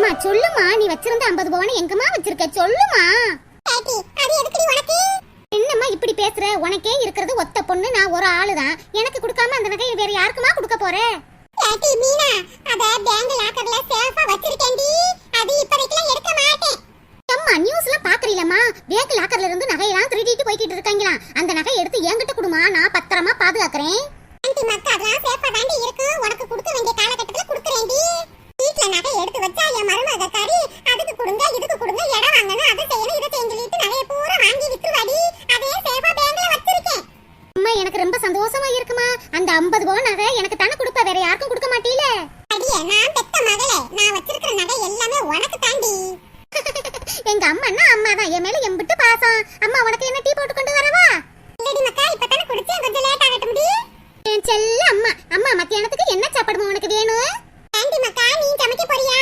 ஏம்மா சொல்லுமா நீ வச்சிருந்த ஐம்பது பவனை எங்கம்மா வச்சிருக்க? சொல்லுமா. பாட்டி அது எதுக்குடி உனக்கு? என்னம்மா இப்படி பேசுற? உனக்கே இருக்கிறது ஒத்த பொண்ணு நான் ஒரு ஆளுதான். எனக்கு கொடுக்காம அந்த நகையை வேற யாருக்குமா கொடுக்க போற? பாட்டி மீனா அத பேங்க் லாக்கர்ல சேஃபா வச்சிருக்கேன்டி. அது இப்போதைக்குலாம் எடுக்க மாட்டேன். அம்மா நியூஸ்ல பாக்குறீங்களா பேங்க் லாக்கர்ல இருந்து நகையெல்லாம் திருடிட்டு போய்கிட்டு இருக்காங்களா? அந்த நகை எடுத்து என்கிட்ட கொடுமா நான் பத்திரமா பாதுகாக்கிறேன். ஆண்டி மக்கா அதெல்லாம் சேஃபா தாண்டி இருக்கு. உனக்கு கொடுக்க வேண்டிய காலகட்டத்துல கொடுக்குறேன்டி. வீட்ல நகை எடுத்து வச்சா என் மருமக காரி அதுக்கு கொடுங்க இதுக்கு கொடுங்க இடம் வாங்கணும் அதை செய்யணும் இதை சொல்லிட்டு நகையை பூரா வாங்கி வித்துருவாடி. அதே சேஃபா பேங்க்ல வச்சிருக்கேன். அம்மா எனக்கு ரொம்ப சந்தோஷமா இருக்குமா? அந்த ஐம்பது பவன் நகை எனக்கு தானே கொடுப்ப வேற யாருக்கும் கொடுக்க மாட்டீல? அடியே நான் பெத்த மகளே. நான் வச்சிருக்கிற நகை எல்லாமே உனக்கு தாண்டி. எங்க அம்மான்னா அம்மா தான் என் மேல எம்பிட்டு பாசம். அம்மா உனக்கு என்ன டீ போட்டு கொண்டு வரவா இல்லடி மக்கா இப்பதானே குடிச்சேன் கொஞ்சம் லேட் ஆகட்டும் டி என் செல்ல அம்மா அம்மா மத்தியானத்துக்கு என்ன சாப்பாடுமா உனக்கு வேணும் ஆண்டி மக்கா நீ சமைக்க போறியா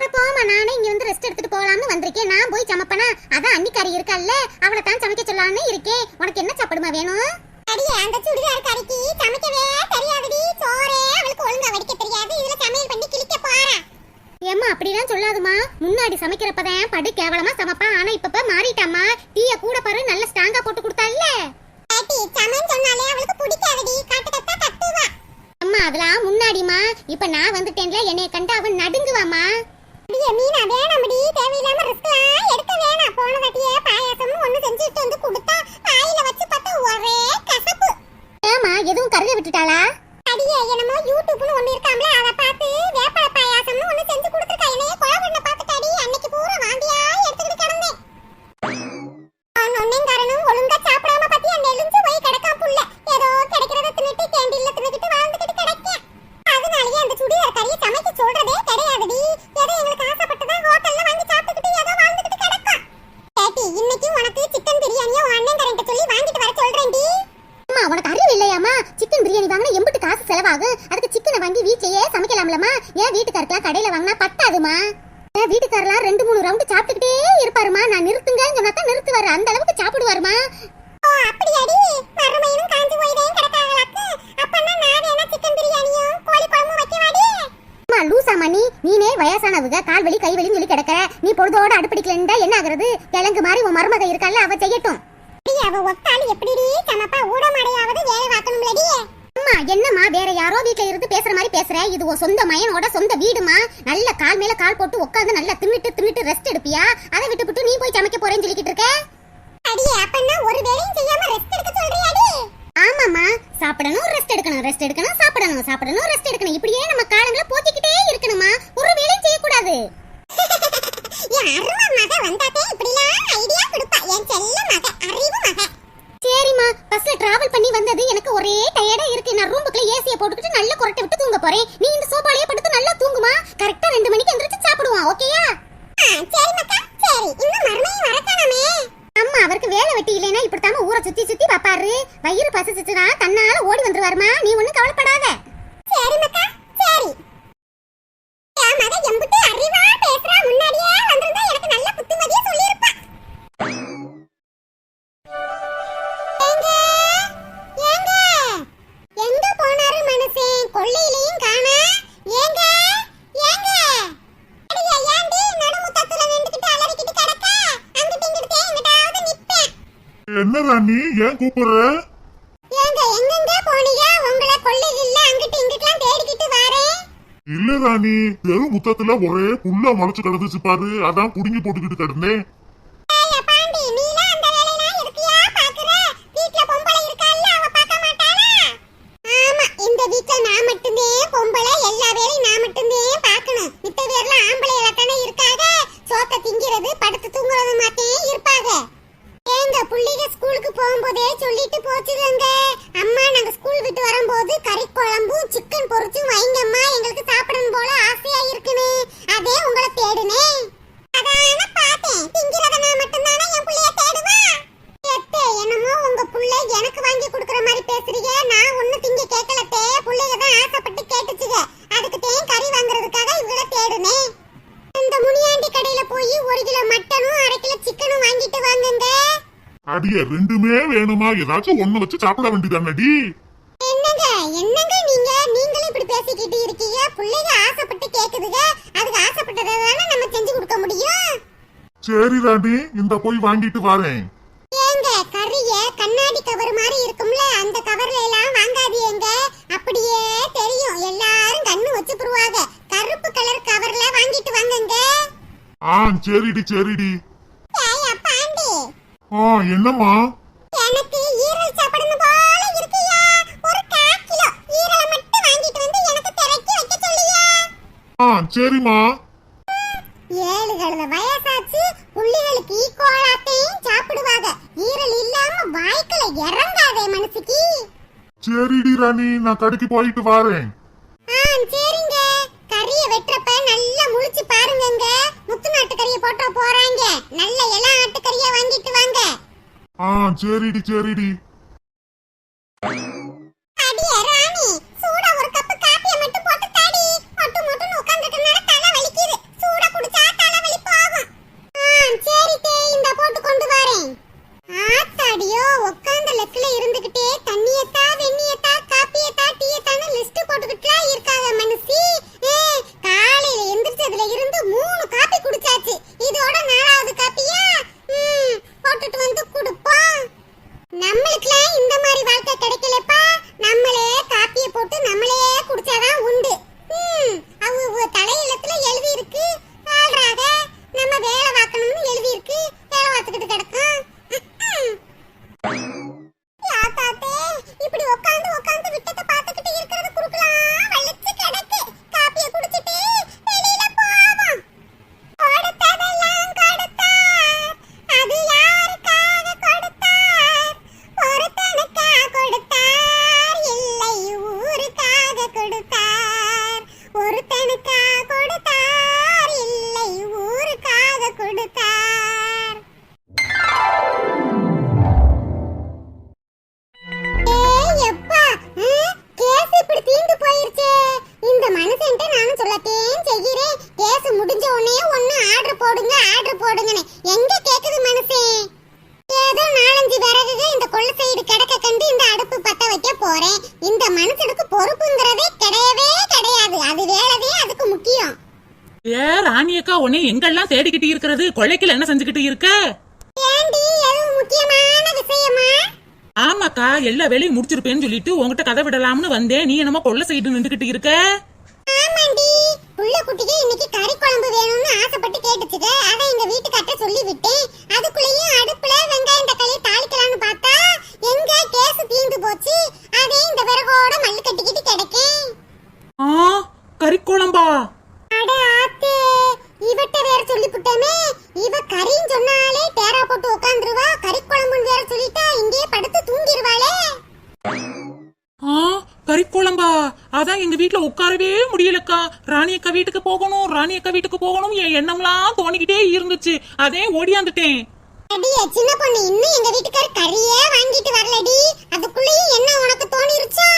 அட போமா நானே இங்க வந்து ரெஸ்ட் எடுத்துட்டு போலாம்னு வந்திருக்கேன் நான் போய் சமைப்பனா அதான் அன்னிக்காரி இருக்கல்ல அவளை தான் சமைக்க சொல்லலாம்னு இருக்கேன் உனக்கு என்ன சாப்பாடுமா வேணும் அடியே அந்த சுடிதார் கறிக்கு சமைக்கவே தெரியாதுடி சோறே அவளுக்கு ஒழுங்கா வடிக்க தெரியாது இதுல சமையல் பண்ணி கிழிக்க போறா ஏம்மா அப்படிலாம் சொல்லாதுமா. முன்னாடி சமைக்கிறப்பதான் படு கேவலமா சமைப்பா. ஆனா இப்ப மாறிட்டாமா டீய கூட பாரு நல்ல ஸ்ட்ராங்கா போட்டு கொடுத்தால அம்மா அதெல்லாம் முன்னாடிமா இப்ப நான் வந்துட்டேன்ல என்னைய கண்டு அவன் நடுங்குவாமா அடியே மீனா வேணாமடி. தேவையில்லாம ரிஸ்க்லாம் எடுக்க வேணாம். போன வாட்டியே பாயாசமும் ஒண்ணு செஞ்சுட்டு வந்து கொடுத்தா வாயில வச்சு பார்த்தா ஒரே கசப்பு. ஏமா எதுவும் கருத விட்டுட்டாளா? அடியே என்னமோ யூடியூப்னு ஒண்ணு இருக்காம்ல அத பார்த்து வேப்பல பாயாசம்னு ஒண்ணு செஞ்சு கொடுத்திருக்கா என்னைய கொலை பண்ண பார்த்துட்டாடி அன்னைக்கு பூரா வாந்தியா எடுத்துக்கிட்டு கிடந்தேன். ஒன்னேங்காரனும் ஒழுங்கா சாப்பிடாம பத்தி அந்த எலுஞ்சு வலி கை வலின்னு சொல்லி கிடக்க நீ பொழுதோட அடுப்பிடிக்கலன்னா என்ன ஆகுறது? கிழங்கு மாதிரி உன் மருமக இருக்கல்ல அவ செய்யட்டும். அவ ஒத்தாள் எப்படிடி? சமப்பா ஊடமடையாவது வேலை பார்க்கணும்லடி. அம்மா என்னம்மா வேற யாரோ வீட்ல இருந்து பேசுற மாதிரி பேசுற? இது உன் சொந்த மயனோட சொந்த வீடுமா? நல்ல கால் மேல கால் போட்டு உட்காந்து நல்லா தின்னுட்டு தின்னுட்டு ரெஸ்ட் எடுப்பியா? அதை விட்டுப்புட்டு நீ போய் சமைக்க போறேன்னு சொல்லிக்கிட்டு இருக்க? அடியே அப்பன்னா ஒரு வேலையும் செய்யாம ரெஸ்ட் எடுக்க சொல்றியாடி? ஆமாம்மா. சாப்பிடணும் ரெஸ்ட் எடுக்கணும். ரெஸ்ட் எடுக்கணும் சாப்பிடணும் சாப்பிடணும் ரெஸ்ட் எடுக்கணும். இப்படியே நம்ம காலங்களை போத்திக்கிட்டே இருக்கணுமா ஒரு வேலையும் செய்யக்கூடாது. என் அருமை மக வந்தாத்தே இப்படிலாம் சரிம்மா பஸ்ல டிராவல் பண்ணி வந்தது எனக்கு ஒரே டயர்டா இருக்கு. நான் ரூமுக்குள்ள ஏசிய போட்டுக்கிட்டு நல்ல குரட்டை விட்டு தூங்க போறேன். நீ என்ன ராணி ஏன் கூப்பிடுற? ஏங்க எங்கெங்க போனீங்க? உங்களை கொள்ளையில அங்கிட்டு இங்கிட்டுலாம் தேடிக்கிட்டு வாரேன். இல்ல ராணி தெரு முத்தத்துல ஒரே புல்ல முளைச்சு கிடந்துச்சு பாரு. அதான் புடுங்கி போட்டுக்கிட்டு கிடந்தேன் ஏய்யா பாண்டி நீலாம் அந்த வேலையெல்லாம் எதுக்குயா பாக்குற வீட்ல பொம்பளை இருக்கால்ல அவ பார்க்க மாட்டாளா ஆமா இந்த வீட்ல நான் மட்டும்தான் பொம்பளை எல்லா வேலையும் நான் மட்டும்தான் பார்க்கணும் மித்த பேர்லாம் ஆம்பளையில தானே இருக்காங்க சோத்த திங்கிறது படுத்து தூங்குறது மாத்தே இருப்பாங்க ஏங்க புள்ளிக ஸ்கூலுக்கு போகும்போதே சொல்லிட்டு போச்சுதுங்க அம்மா நாங்க ஸ்கூல் விட்டு வரும்போது கறி குழம்பும் சிக்கன் பொரிச்சும் வைங்கம்மா எங்களுக்கு சாப்பிடணும் போல ஆசையா இருக்குன்னு அதே உங்களை தேடுனேன் அதான பார்த்தேன் திங்கிறத நான் மட்டும்தானே என் புள்ளைய தேடுவா எத்தே என்னமோ உங்க புள்ள எனக்கு வாங்கி கொடுக்குற மாதிரி பேசுறீங்க நான் ஒண்ணு திங்க கேட்கலத்தே புள்ளைங்க தான் ஆசைப்பட்டு கேட்டுச்சுங்க அதுக்கு தேன் கறி வாங்குறதுக்காக இவள தேடுனேன் இந்த முனியாண்டி கடையில போய் ஒரு கிலோ மட்டனும் அரை கிலோ சிக்கனும் வாங்கிட்டு வாங்குங்க அடிய ரெண்டுமே வேணுமா ஏதாச்சும் ஒண்ணு வச்சு சாப்பிட வேண்டியதானடி? என்னங்க என்னங்க நீங்க? நீங்களும் இப்படி பேசிக்கிட்டு இருக்கீங்க. பிள்ளைங்க ஆசைப்பட்டு கேக்குதுங்க. அதுக்கு ஆசைப்பட்டதை தானே நம்ம சரி ராணி இந்த போய் வாங்கிட்டு வரேன். ஏங்க கறிய கண்ணாடி கவர் மாதிரி இருக்கும்ல அந்த கவர்ல எல்லாம் வாங்காதீங்க. அப்படியே தெரியும். எல்லாரும் கண்ணு வச்சு புருவாங்க கருப்பு கலர் கவர்ல வாங்கிட்டு வாங்குங்க. ஆ சரிடி சரிடி. ஏய்யா பாண்டி ஆ என்னம்மா? எனக்கு ஆ சரிம்மா. ஏழு கழுத வயசாச்சு புள்ளிகளுக்கு ஈக்குவலாத்தையும் சாப்பிடுவாங்க. ஈரல் இல்லாம வாய்க்குல இறங்காதே மனசுக்கு. சரிடி ராணி நான் கடைக்கு போயிட்டு வரேன். ஆ சரிங்க. கறிய வெட்டுறப்ப நல்லா முழிச்சு பாருங்கங்க. முத்து நாட்டு கறிய போட்டா போறாங்க. நல்ல இளம் ஆட்டு கறிய வாங்கிட்டு வாங்க. ஆ சரிடி சரிடி. அடியே ராணி வரேன் ஆத்தாடியோ உட்கார்ந்த லெக்ல இருந்துகிட்டே தண்ணியத்தா வெண்ணியத்தா காப்பியத்தா டீயத்தான்னு லிஸ்ட் போட்டுக்கிட்டுலாம் இருக்காங்க மனுஷி. காலையில எந்திரிச்சதுல இருந்து மூணு காப்பி குடிச்சாச்சு. இதோட நாலாவது காப்பி கொடுத்தார். ஒருத்தனுக்காக கொள்ளைக்குள்ள என்ன செஞ்சுக்கிட்டு இருக்க? ஆமாக்கா எல்லா வேலையும் முடிச்சிருப்பேன்னு சொல்லிட்டு உன்கிட்ட கதை விடலாம்னு வந்தேன். நீ என்னமோ கொள்ள சைடு நின்றுகிட்டு இருக்க? இன்னைக்கு கறி குழம்பு வேணும்னு ஆசைப்பட்டு கேட்டுச்சுங்க அதை எங்க வீட்டுக்கார்ட்ட சொல்லி விட்டேன் அதுக்குள்ளேயும் அடுப்புல வெங்காயம் தக்காளி தாளிக்கலாம்னு பார்த்தா எங்க கேஸ் தீந்து போச்சு. அதே இந்த விறகோட மல்லு கட்டிக்கிட்டு கிடக்கேன். ஆ கறிக்குழம்பா அட ஆத்தே இவட்ட வேற சொல்லி புட்டமே இவ கறின்னு சொன்னாலே டேரா போட்டு உட்காந்துருவா கறி குழம்புன்னு வேற சொல்லிட்டா இங்கேயே படுத்து தூங்கிடுவாளே ஆ கறிக்குழம்பா அதான் எங்க வீட்ல உட்காரவே முடியலக்கா. ராணியக்கா வீட்டுக்கு போகணும் ராணியக்கா வீட்டுக்கு போகணும் என் எண்ணம்லாம் தோணிக்கிட்டே இருந்துச்சு. அதே ஓடியாந்துட்டேன். அடியே சின்ன பொண்ணு இன்னும் எங்க வீட்டுக்கார கறியே வாங்கிட்டு வரலடி. அதுக்குள்ளேயும் என்ன உனக்கு தோணிருச்சா?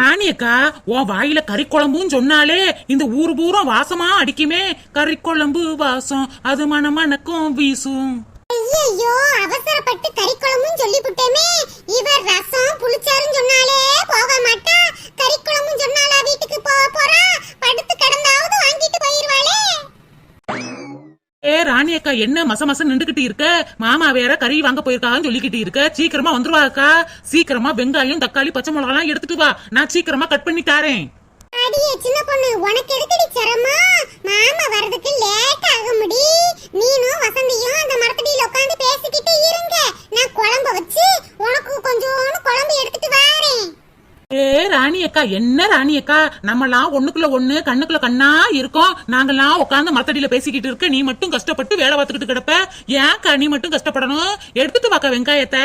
ராணியக்கா உன் வாயில கறிக்குழம்புன்னு சொன்னாலே இந்த ஊர் பூரா வாசமா அடிக்குமே கறிக்குழம்பு வாசம் அது மணமணக்கும் வீசும். ஐயோ அவசரப்பட்டு கறி குழம்புன்னு சொல்லி விட்டேமே இவர் ரசம் புளிச்சாருன்னு சொன்னாலே போக மாட்டா கறி குழம்புன்னு சொன்னாலா வீட்டுக்கு போக போறா படுத்து கிடந்தாவது வாங்கிட்டு போயிருவாளே. ஏ ராணி அக்கா என்ன மச மசம் நின்றுகிட்டு இருக்க? மாமா வேற கறி வாங்க போயிருக்காங்கன்னு சொல்லிக்கிட்டு இருக்க. சீக்கிரமா வந்துருவா அக்கா. சீக்கிரமா வெங்காயம் தக்காளி பச்சை மிளகாலாம் எடுத்துட்டு வா. நான் சீக்கிரமா கட் பண்ணி தாரேன். அடியே சின்ன பொண்ணு உனக்கு எதுக்கடி சிரமம்? மாமா வர்றதுக்கு லேட் ஆகும்டி. முடி நீனும் வசந்தியும் அந்த மரத்தடியில உட்காந்து பேசிக்கிட்டு இருங்க. நான் குழம்ப வச்சு உனக்கு கொஞ்சோண்டு குழம்பு எடுத்துட்டு வாரேன். ஏ ராணி அக்கா என்ன ராணி அக்கா நம்மலாம் ஒண்ணுக்குள்ள ஒண்ணு கண்ணுக்குள்ள கண்ணா இருக்கோம். நாங்கெல்லாம் உட்காந்து மரத்தடியில பேசிக்கிட்டு இருக்க நீ மட்டும் கஷ்டப்பட்டு வேலை பார்த்துக்கிட்டு கிடப்ப. ஏன்க்கா நீ மட்டும் கஷ்டப்படணும்? எடுத்துட்டு வாக்க வெங்காயத்தை.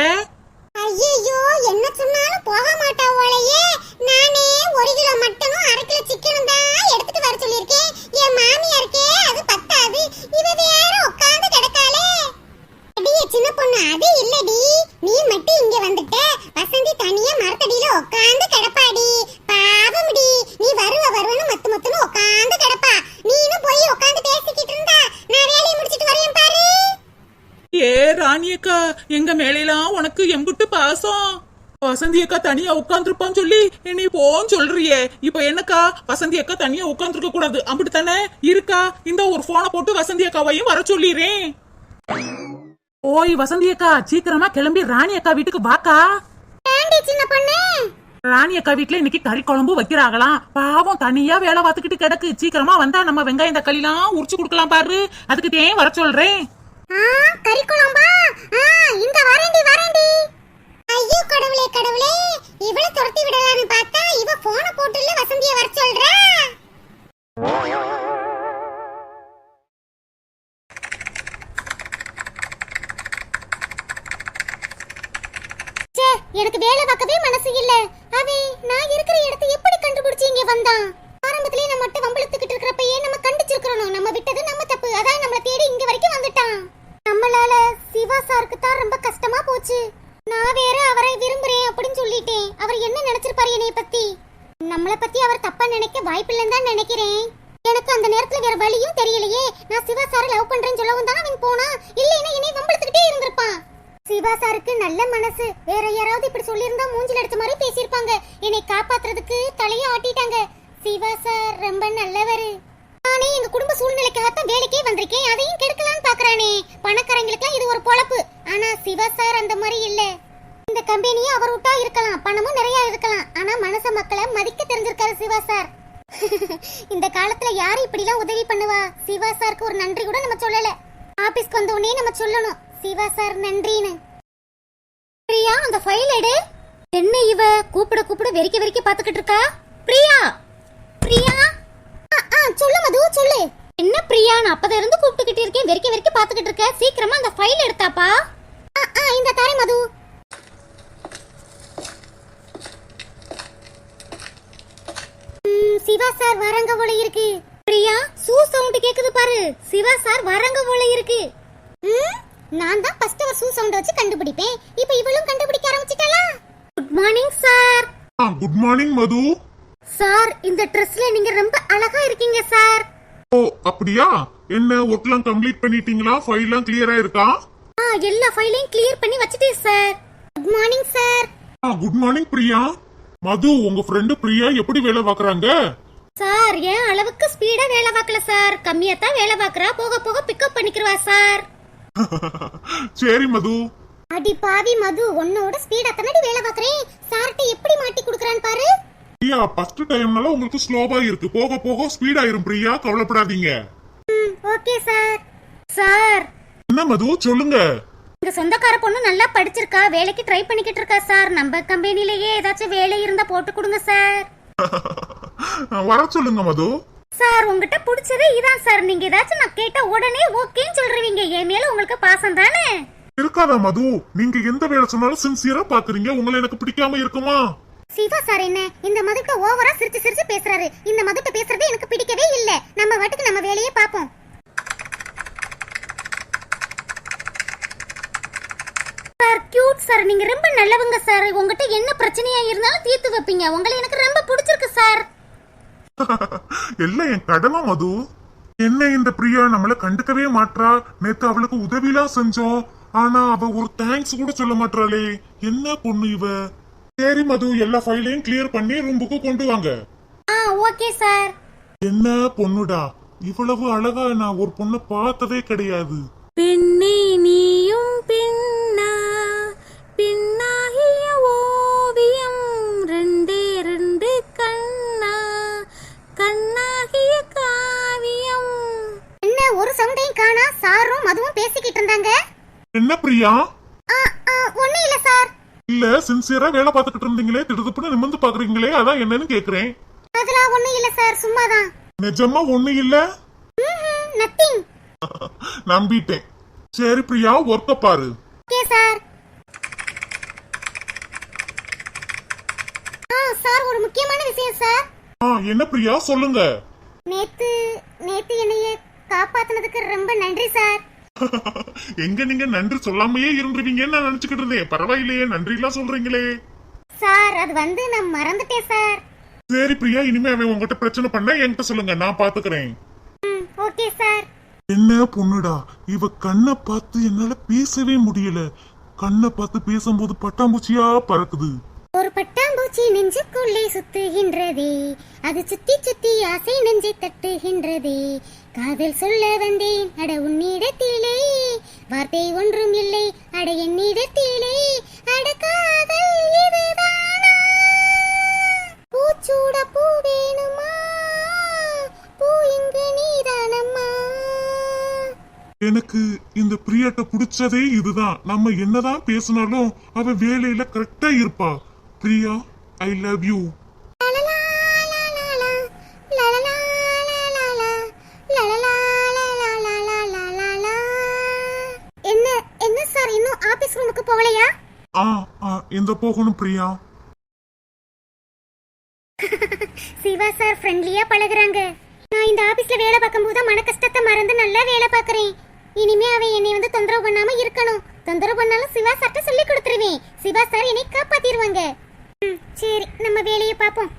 ஐயோ என்ன சொன்னாலும் போக மாட்டா ஓலையே நானே ஒரு கிலோ மட்டனும் அரை கிலோ சிக்கனும் தான் எடுத்துட்டு வர சொல்லியிருக்கேன் என் மாமியாருக்கே அது பத்தாது இவ வேற உட்கார்ந்து கிடக்காளே அடியே சின்ன பொண்ணு அது இல்லடி நீ மட்டும் இங்க வந்துட்ட வசந்தி தனியா மரத்தடியில உட்கார்ந்து கிடப்பாடி பாவம்டி நீ வருவ வருவன்னு மத்து மத்துன்னு உட்கார்ந்து கிடப்பா நீனும் போய் உட்கார்ந்து பேசிக்கிட்டு இருந்தா நான் வேலையை முடிச்சிட்டு வரேன் பாரு ஏ ராணி அக்கா எங்க மேலையெல்லாம் உனக்கு எம்புட்டு பாசம். வசந்தி அக்கா தனியா உட்காந்துருப்பான்னு சொல்லி என்னை போன்னு சொல்றியே. இப்ப என்னக்கா? வசந்தி அக்கா தனியா உட்காந்துருக்க கூடாது. அப்படித்தானே இருக்கா? இந்த ஒரு போனை போட்டு வசந்தி அக்காவையும் வர சொல்லிடுறேன் ஓய் வசந்தி அக்கா சீக்கிரமா கிளம்பி ராணி அக்கா வீட்டுக்கு வாக்கா. ராணி அக்கா வீட்டுல இன்னைக்கு கறி குழம்பு வைக்கிறாங்களாம் பாவம் தனியா வேலை பார்த்துக்கிட்டு கிடக்கு. சீக்கிரமா வந்தா நம்ம வெங்காயம் தக்காளி எல்லாம் உரிச்சு கொடுக்கலாம் பாரு. அதுக்கு தேன் வர சொல்றேன். கறி குழம்பா? இந்த வரேண்டி வரேண்டி ஐயோ கடவுளே கடவுளே. இவள துரத்தி விடலான்னு பார்த்தா இவ போன போட்டுல வசந்திய வர சொல்றா. எனக்கு வேலை பார்க்கவே மனசு இல்ல. அவன் நான் இருக்கிற இடத்தை எப்படி கண்டுபிடிச்சு இங்க வந்தான்? ஆரம்பத்திலேயே நம்ம மட்டும் வம்பளத்துக்கிட்டு இருக்கிறப்பயே நம்ம கண்டிச்சிருக்கிறோம் நம்ம விட்டது நம்ம தப்பு அதான் நம்மள தேடி இங்க வரைக்கும் வந்துட்டான் நம்மளால சிவா சாருக்கு தான் ரொம்ப கஷ்டமா போச்சு நான் வேற அவரை விரும்புறேன் அப்படின்னு சொல்லிட்டேன் அவர் என்ன நினைச்சிருப்பாரு என்னைய பத்தி நம்மள பத்தி அவர் தப்பா நினைக்க வாய்ப்பில்லைன்னு தான் நினைக்கிறேன் எனக்கு அந்த நேரத்துல வேற வழியும் தெரியலையே நான் சிவா சாரை லவ் பண்றேன்னு சொல்லவும் தான் அவன் போனா இல்லைன்னா என்னை வம்பளத்துக்கிட்டே இருந்திருப்பான் சிவா சாருக்கு நல்ல மனசு வேற யாராவது இப்படி சொல்லியிருந்தா மூஞ்சில அடிச்ச மாதிரி பேசியிருப்பாங்க என்னை காப்பாத்துறதுக்கு தலைய ஆட்டிட்டாங்க சிவா சார் ரொம்ப நல்லவரு நானே எங்க குடும்ப சூழ்நிலைக்காகத்தான் வேலைக்கே வந்திருக்கேன் அதையும் கெடுக்கலாம்னு பாக்குறானே பணக்காரங்களுக்குலாம் இது ஒரு பொழப்பு ஆனா சிவா சார் அந்த மாதிரி இல்ல கம்பெனியும் அவர் விட்டா இருக்கலாம். பணமும் நிறைய இருக்கலாம். ஆனா மனச மக்களை மதிக்க தெரிஞ்சிருக்காரு சிவா சார். இந்த காலத்துல யாரு இப்படிலாம் உதவி பண்ணுவா? சிவா சாருக்கு ஒரு நன்றி கூட நம்ம சொல்லல. ஆபீஸ்க்கு வந்த உடனே நம்ம சொல்லணும். சிவா சார் நன்றின்னு. பிரியா அந்த ஃபைல் எடு. என்ன இவ? கூப்பிட கூப்பிட வெறிக்க வெறிக்க பாத்துக்கிட்டு இருக்கா? பிரியா! பிரியா? ஆ, ஆ, சொல்லு மது சொல்லு. என்ன பிரியா? நான் அப்பத இருந்து கூப்பிட்டுக்கிட்டு இருக்கேன். வெறிக்க வெறிக்க பாத்துக்கிட்டு இருக்க. சீக்கிரமா அந்த ஃபைல் எடுத்தாப்பா. ஆ, ஆ, இந்த தாரே மது. சிவா சார் வரங்க போல இருக்கு. பிரியா சூ சவுண்ட் கேக்குது பாரு. சிவா சார் வரங்க போல இருக்கு. நான் தான் ஃபர்ஸ்ட் அவர் சூ சவுண்ட் வச்சு கண்டுபிடிப்பேன். இப்போ இவளும் கண்டுபிடிக்க ஆரம்பிச்சிட்டாளா? குட் மார்னிங் சார் ஆ குட் மார்னிங் மது. சார் இந்த ட்ரெஸ்ல நீங்க ரொம்ப அழகா இருக்கீங்க சார் ஓ அப்படியா? என்ன ஒர்க்லாம் கம்ப்ளீட் பண்ணிட்டீங்களா? ஃபைல்லாம் கிளியரா இருக்கா ஆ எல்லா ஃபைலையும் கிளியர் பண்ணி வச்சிட்டேன் சார் குட் மார்னிங் சார் ஆ குட் மார்னிங் பிரியா. மது உங்க ஃப்ரெண்டு பிரியா எப்படி வேலை பாக்குறாங்க சார் ஏன் அளவுக்கு ஸ்பீடா வேலை பார்க்கல சார். கம்மியா தான் வேலை பார்க்கறா. போக போக பிக்கப் பண்ணிக்கிறவா சார். சரி மது. அடி பாவி மது. உன்னோட ஸ்பீடா தானடி வேலை பார்க்கறேன். சார்ட்ட எப்படி மாட்டி குடுக்கறான்னு பாரு. பிரியா ஃபர்ஸ்ட் டைம்னால உங்களுக்கு ஸ்லோவா இருக்கு. போக போக ஸ்பீட் ஆயிரும் பிரியா. கவலைப்படாதீங்க. Okay sir. சார். என்ன மது? சொல்லுங்க. இந்த சொந்தக்கார பொண்ணு நல்லா படிச்சிருக்கா வேலைக்கு ட்ரை பண்ணிக்கிட்டு இருக்கா சார் நம்ம கம்பெனிலேயே ஏதாச்சும் வேலை இருந்தா போட்டு கொடுங்க சார் வர சொல்லுங்க மது. சார் உங்ககிட்ட பிடிச்சதே இதான் சார் நீங்க ஏதாச்சும் நான் கேட்டா உடனே ஓகேன்னு சொல்றீங்க. என் மேல உங்களுக்கு பாசம் தானே? இருக்காதா மது? நீங்க எந்த வேலை சொன்னாலும் சின்சியரா பாக்குறீங்க. உங்களை எனக்கு பிடிக்காம இருக்குமா? சிவா சார் என்ன? இந்த மதுட்ட ஓவரா சிரிச்சு சிரிச்சு பேசுறாரு. இந்த மதுட்ட பேசுறது எனக்கு பிடிக்கவே இல்ல. நம்ம வாட்டுக்கு நம்ம வேலையே பாப்போம் சார் கியூட் சார் நீங்க ரொம்ப நல்லவங்க சார். உங்ககிட்ட என்ன பிரச்சனையா இருந்தாலும் தீர்த்து வைப்பீங்க. உங்களை எனக்கு ரொம்ப பிடிச்சிருக்கு சார். எல்லாம் என் கடமை மது. என்ன இந்த பிரியா நம்மள கண்டுக்கவே மாட்றா. நேத்து அவளுக்கு உதவிலாம் செஞ்சோம். ஆனா அவ ஒரு தேங்க்ஸ் கூட சொல்ல மாட்றாளே. என்ன பொண்ணு இவ? சரி மது. எல்லா ஃபைலையும் கிளியர் பண்ணி ரூமுக்கு கொண்டு வாங்க. ஆ ஓகே சார். என்ன பொண்ணுடா? இவ்வளவு அழகா நான் ஒரு பொண்ணை பார்த்ததே கிடையாது. பெண்ணே பிரியா ஒண்ணு இல்ல சார். இல்ல சின்சியரா வேலை பார்த்துக்கிட்டு இருந்தீங்களே திடுதுப்புன்னு நிமிர்ந்து பாக்குறீங்களே அதான் என்னன்னு கேக்குறேன். அதெல்லாம் ஒண்ணு இல்ல சார் சும்மாதான். நிஜமா ஒண்ணு இல்ல? நத்திங் நம்பிட்டேன். சரி பிரியா ஒர்க்க பாரு. Okay sir. ஆ சார் ஒரு முக்கியமான விஷயம் சார். ஆ என்ன பிரியா சொல்லுங்க. நேத்து நேத்து என்னைய காப்பாத்துனதுக்கு ரொம்ப நன்றி சார். எங்க நீங்க நன்றி சொல்லாமையே இருந்துருவீங்கன்னு நான் நினைச்சுக்கிட்டு இருந்தேன். பரவாயில்லையே நன்றி எல்லாம் சொல்றீங்களே. சார் அது வந்து நான் மறந்துட்டேன் சார். சரி பிரியா இனிமே அவன் உங்ககிட்ட பிரச்சனை பண்ண என்கிட்ட சொல்லுங்க நான் பாத்துக்கிறேன். ம் ஓகே சார். என்ன பொண்ணுடா? இவ கண்ணை பார்த்து என்னால பேசவே முடியல. கண்ணை பார்த்து பேசும்போது பட்டாம்பூச்சியா பறக்குது. ஒரு பட்டாம்பூச்சி நெஞ்சுக்குள்ளே சுத்துகின்றதே. அது சுத்தி சுத்தி ஆசை நெஞ்சை தட்டுகின்றதே. காதல் சொல்ல வந்தேன் அட உன்னிடத்திலே வார்த்தை ஒன்றும் இல்லை அட என்னிடத்திலே அட காதல் இதுதானா பூச்சூட பூ வேணுமா? பூ இங்கு நீதானம்மா? எனக்கு இந்த பிரியாட்ட பிடிச்சதே இதுதான். நம்ம என்னதான் பேசினாலும் அவ வேலையில கரெக்டா இருப்பா. பிரியா ஐ லவ் யூ இந்த போகணும் பிரியா? சிவா சார் ஃப்ரெண்ட்லியா பழகுறாங்க. நான் இந்த ஆபீஸ்ல வேலை பார்க்கும்போது மன கஷ்டத்தை மறந்து நல்லா வேலை பார்க்கறேன். இனிமே அவன் என்னை வந்து தொந்தரவு பண்ணாம இருக்கணும். தொந்தரவு பண்ணாலும் சிவா சார்ட்ட சொல்லி கொடுத்துருவேன். சிவா சார் என்னை காப்பாத்திடுவாங்க ம், சரி நம்ம வேலையை பார்ப்போம்.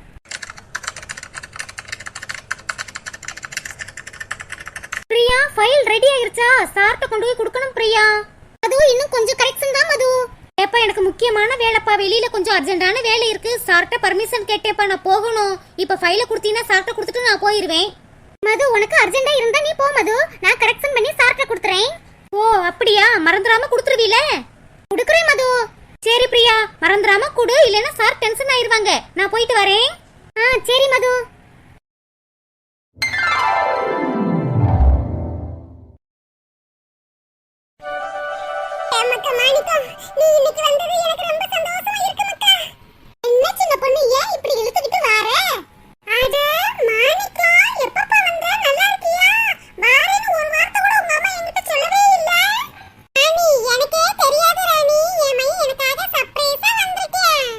பிரியா ஃபைல் ரெடி ஆயிருச்சா? சார்ட்ட கொண்டு போய் கொடுக்கணும் பிரியா. அதுவும் இன்னும் கொஞ்சம் கரெக்ஷன் தான் மது. ஏப்பா எனக்கு முக்கியமான வேலைப்பா. வெளியில கொஞ்சம் அர்ஜென்ட்டான வேலை இருக்கு. சார்ட்ட பர்மிஷன் கேட்டேப்பா நான் போகணும். இப்ப ஃபைல கொடுத்தீங்கன்னா சார்ட்ட கொடுத்துட்டு நான் போயிருவேன். மது உனக்கு அர்ஜென்ட்டா இருந்தா நீ போ மது. நான் கரெக்ஷன் பண்ணி சார்ட்ட கொடுத்துறேன். ஓ அப்படியா? மறந்துடாம கொடுத்துருவீல? கொடுக்குறேன் மது. சரி பிரியா. மறந்துடாம கொடு. இல்லைன்னா சார் டென்ஷன் ஆயிருவாங்க. நான் போயிட்டு வரேன். ஆ சரி மது. மக்கா மாணிக்கம் நீ இன்னைக்கு வந்தது எனக்கு ரொம்ப சந்தோஷமா இருக்கு மக்கா. என்ன சின்ன பொண்ணு ஏன் இப்படி இழுத்துக்கிட்டு வார? அட மாணிக்கம் எப்பப்பா வந்த? நல்லா இருக்கியா? வாரேன்னு ஒரு வார்த்தை கூட உங்க அம்மா என்கிட்ட சொல்லவே இல்ல. ராணி எனக்கே தெரியாது ராணி. என் மையன் எனக்காக சர்ப்ரைஸா வந்திருக்கேன்.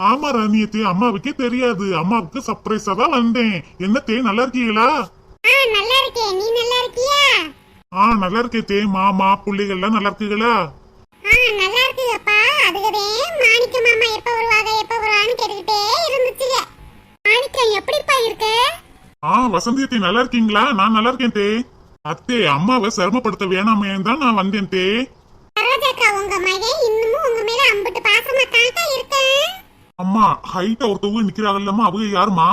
ஆமா ராணியத்தே அம்மாவுக்கே தெரியாது. அம்மாவுக்கு சர்ப்ரைஸா தான் வந்தேன். என்னத்தே நல்லா இருக்கீங்களா ஆ நல்லா இருக்கேன். நீ நல்லா இருக்கியா? ஆ நல்லா இருக்கே மாமா பிள்ளைகள்லாம் நல்லா இருக்குங்களா ஆ நல்லா இருக்குங்கப்பா அதுகவே மாணிக்க மாமா எப்ப வருவாங்க வருவான்னு கேட்டுக்கிட்டே இருந்துச்சுங்க. மாணிக்கம் எப்படிப்பா இருக்க? ஆ வசந்தியத்தே நல்லா இருக்கீங்களா? நான் நல்லா இருக்கேன் தே. அத்தே அம்மாவை சிரமப்படுத்த வேணாமே தான் நான் வந்தேன் தே. சரோஜாக்கா உங்க மகன் இன்னமும் உங்க மேல அம்பிட்டு பாசமா தாக்கா இருக்கேன் அம்மா ஹைட்டா ஒருத்தவங்க நிக்கிறாங்கல்லம்மா அவங்க யாருமா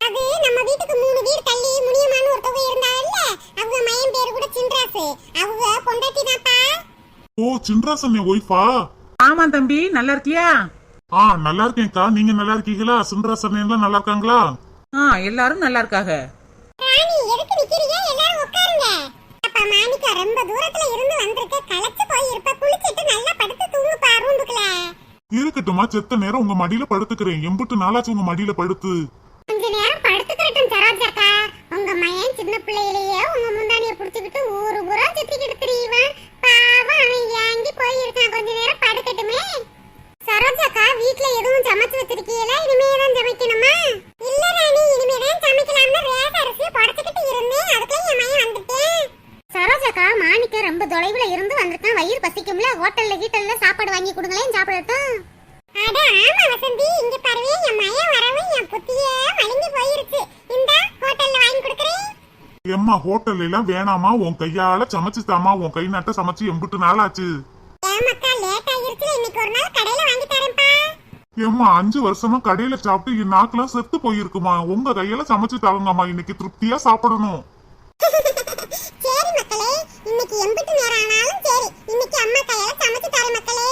அது நம்ம வீட்டுக்கு மூணு வீடு தள்ளி முனியமான்னு ஒருத்தவங்க இருந்தாங்கல்ல அவங்க மயன் பேரு கூட சின்ராசு. அவங்க பொண்டாட்டி தான்ப்பா ஓ சின்ராசன் ஒய்ஃபா ஆமா தம்பி நல்லா இருக்கியா? ஆ நல்லா இருக்கேன்க்கா. நீங்க நல்லா இருக்கீங்களா? சின்ராசன் எல்லாம் நல்லா இருக்காங்களா? ஆ எல்லாரும் நல்லா இருக்காங்க. ராணி எதுக்கு நிக்கிறீங்க? எல்லாரும் உட்காருங்க. அப்பா மாணிக்கா ரொம்ப தூரத்துல இருந்து வந்திருக்க. களைச்சு போய் இருப்ப குளிச்சிட்டு நல்லா படுத்து தூங்குப்பா ரூமுக்குள்ள இருக்கட்டுமா செத்த நேரம் உங்க மடியில படுத்துக்கிறேன். எம்புட்டு நாளாச்சு உங்க மடியில படுத்து. கொஞ்ச நேரம் படுத்துக்கிறட்டும் சரோஜாக்கா உங்க மயன் சின்ன பிள்ளையிலேயே உங்க முந்தானிய புடிச்சுக்கிட்டு ஊரு பூரா சுத்திக்கிட்டு திரியுவான். பாவம் அவன் ஏங்கி போயிருக்கான். கொஞ்ச நேரம் படுக்கட்டுமே. சரோஜாக்கா வீட்ல எதுவும் சமைச்சு வச்சிருக்கீங்களா? இனிமே தான் சமைக்கணுமா? இல்ல ராணி இனிமே தான் சமைக்கலாம்னு ரேஸ் அரிசி புடச்சுக்கிட்டு இருந்தேன். அதுக்குள்ள என் மயன் வந்துட்டேன். சரோஜாக்கா மாணிக்க ரொம்ப தொலைவுல இருந்து வந்திருக்கான். வயிறு பசிக்கும்ல. ஹோட்டல்ல கீட்டல்ல சாப்பாடு வாங்கி கொடுங்களேன். சாப்பிடட்டும். அட ஆமா வசந்தி. இங்க பாருவே என் மயன் வரவும் என் புத்தியே மழுங்கி போயிருச்சு. இந்தா ஹோட்டல்ல வாங்கி கொடுக்குறேன். எம்மா ஹோட்டல்ல எல்லாம் வேணாமா? உன் கையால சமைச்சு தாமா உன் கை நட்ட சமைச்சு எம்பிட்டு நாளாச்சு. ஏமாக்கா லேட் ஆயிருச்சு இன்னைக்கு ஒரு நாள் கடையில வாங்கி தரேன்ப்பா. ஏம்மா அஞ்சு வருஷமா கடையில சாப்பிட்டு என் நாக்கெல்லாம் செத்து போயிருக்குமா? உங்க கையால சமைச்சு தாங்கம்மா இன்னைக்கு திருப்தியா சாப்பிடணும். சரி மக்களே இன்னைக்கு எம்பிட்டு நேரம் ஆனாலும் சரி. இன்னைக்கு அம்மா கையால சமைச்சு தரேன் மக்களே.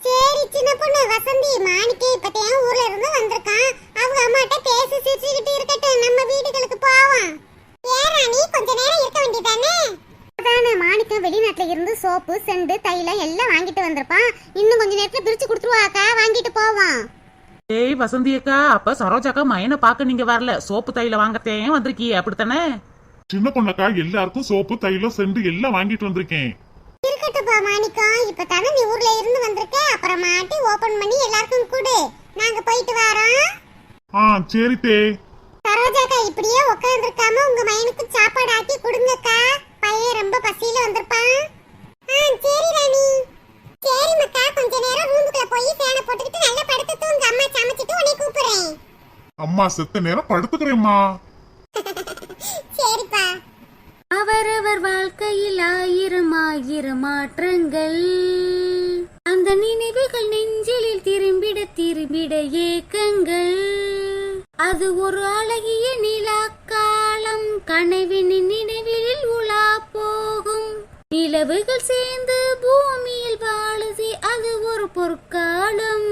சரி சின்ன பொண்ணு வசந்தி மாணிக்கு இப்பதான் ஊர்ல இருந்து வந்திருக்கான். அவங்க அம்மாட்ட பேசி சிரிச்சுக்கிட்டு இருக்கட்டும் நம்ம வீடுகளுக்கு போவோம் ஏராணி கொஞ்ச நேரம் இருக்க வேண்டியதானே அதானே மாணிக்கம் வெளிநாட்டுல இருந்து சோப்பு செண்டு தைலம் எல்லாம் வாங்கிட்டு வந்திருப்பான். இன்னும் கொஞ்ச நேரத்துல பிரிச்சு கொடுத்துருவாக்கா வாங்கிட்டு போவான். ஏய் வசந்தி அக்கா அப்ப சரோஜாக்கா மயனை பார்க்க நீங்க வரல. சோப்பு தையில வாங்கத்தேன் வந்திருக்கீங்க அப்படித்தானே? சின்ன பொண்ணக்கா எல்லாருக்கும் சோப்பு தைலம் செண்டு எல்லாம் வாங்கிட்டு வந்திருக்கேன். இருக்கட்டும்ப்பா மாணிக்கம் இப்ப தானே நீ ஊர்ல இருந்து வந்திருக்க? அப்புறமாட்டி ஓபன் பண்ணி எல்லாருக்கும் கொடு. நாங்க போயிட்டு வரோம். ஆ சரி தே. சரோஜாக்கா இப்படியே உட்கார்ந்துருக்காம உங்க மயனுக்கு சாப்பாடு ஆக்கி கொடுங்கக்கா. பையன் ரொம்ப பசியில வந்திருப்பான். அம்மா சமைச்சிட்டு உன்னை கூப்பிடுறேன். அம்மா செத்த நேரம் படுத்துக்கிறேம்மா. சரிப்பா. அவரவர் வாழ்க்கையில் ஆயிரம் ஆயிரம் மாற்றங்கள். அந்த நினைவுகள் நெஞ்சிலில் திரும்பிட திரும்பிட ஏக்கங்கள். அது ஒரு அழகிய நிலா காலம். கனவின் நினைவில் உலா போகும் நீ நிலவுகள் சேர்ந்து பூமியில் வாழுது அது ஒரு பொற்காலம்.